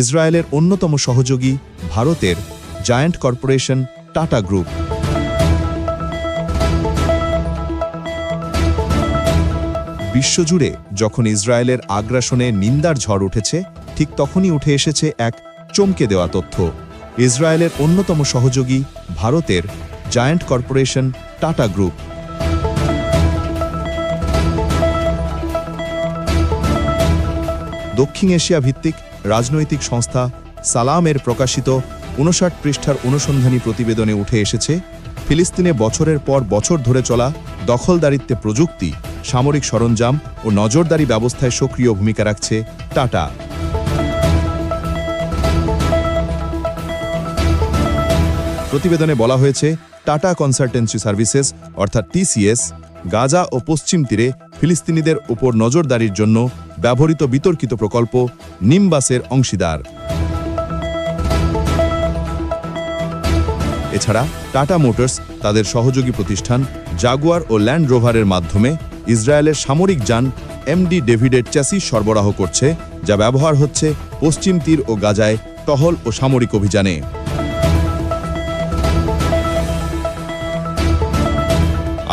ইসরায়েলের অন্যতম সহযোগী ভারতের জায়ান্ট কর্পোরেশন টাটা গ্রুপ। বিশ্বজুড়ে যখন ইসরায়েলের আগ্রাসনে নিন্দার ঝড় উঠেছে, ঠিক তখনই উঠে এসেছে এক চমকে দেওয়া তথ্য। ইসরায়েলের অন্যতম সহযোগী ভারতের জায়ান্ট কর্পোরেশন টাটা গ্রুপ। দক্ষিণ এশিয়া ভিত্তিক রাজনৈতিক সংস্থা সালামের প্রকাশিত উনষাট পৃষ্ঠার অনুসন্ধানী প্রতিবেদনে উঠে এসেছে, ফিলিস্তিনে বছরের পর বছর ধরে চলা দখলদারিত্বে প্রযুক্তি, সামরিক সরঞ্জাম ও নজরদারি ব্যবস্থায় সক্রিয় ভূমিকা রাখছে টাটা। প্রতিবেদনে বলা হয়েছে, টাটা কনসালটেন্সি সার্ভিসেস অর্থাৎ টিসিএস গাজা ও পশ্চিম তীরে ফিলিস্তিনিদের উপর নজরদারির জন্য ব্যবহৃত বিতর্কিত প্রকল্প নিমবাসের অংশীদার। এছাড়া টাটা মোটরস তাদের সহযোগী প্রতিষ্ঠান জাগুয়ার ও ল্যান্ড রোভারের মাধ্যমে ইসরায়েলের সামরিক যান এমডি ডেভিডের চ্যাসিস সরবরাহ করছে, যা ব্যবহার হচ্ছে পশ্চিম তীর ও গাজায় টহল ও সামরিক অভিযানে।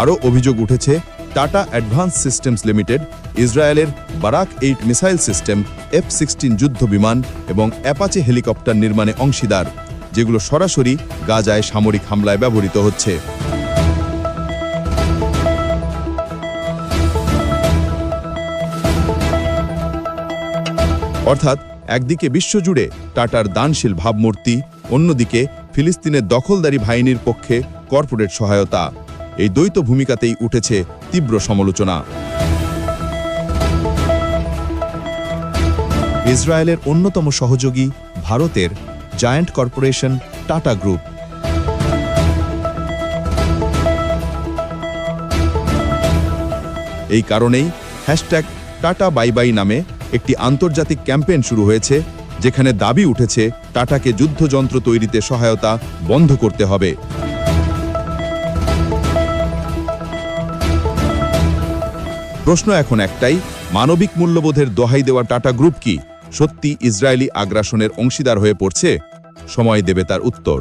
আরও অভিযোগ উঠেছে, টাটা অ্যাডভান্স সিস্টেমস লিমিটেড, ইসরায়েলের Barak eight missile system, F sixteen যুদ্ধ বিমান এবং অ্যাপাচে হেলিকপ্টার নির্মাণে অংশীদার, যেগুলো সরাসরি গাজায় সামরিক হামলায় ব্যবহৃত হচ্ছে। অর্থাৎ, একদিকে বিশ্বজুড়ে টাটার দানশীল ভাবমূর্তি, অন্যদিকে ফিলিস্তিনের দখলদারি বাহিনীর পক্ষে কর্পোরেট সহায়তা। এই দ্বৈত ভূমিকাতেই উঠেছে তীব্র সমালোচনা। ইসরায়েলের অন্যতম সহযোগী ভারতের জায়ান্ট কর্পোরেশন টাটা গ্রুপ। এই কারণেই হ্যাশট্যাগ টাটা বাই বাই নামে একটি আন্তর্জাতিক ক্যাম্পেইন শুরু হয়েছে, যেখানে দাবি উঠেছে টাটাকে যুদ্ধযন্ত্র তৈরিতে সহায়তা বন্ধ করতে হবে। প্রশ্ন এখন একটাই, মানবিক মূল্যবোধের দোহাই দেওয়া টাটা গ্রুপ কি? সত্যি ইসরায়েলি আগ্রাসনের অংশীদার হয়ে পড়ছে? সময় দেবে তার উত্তর।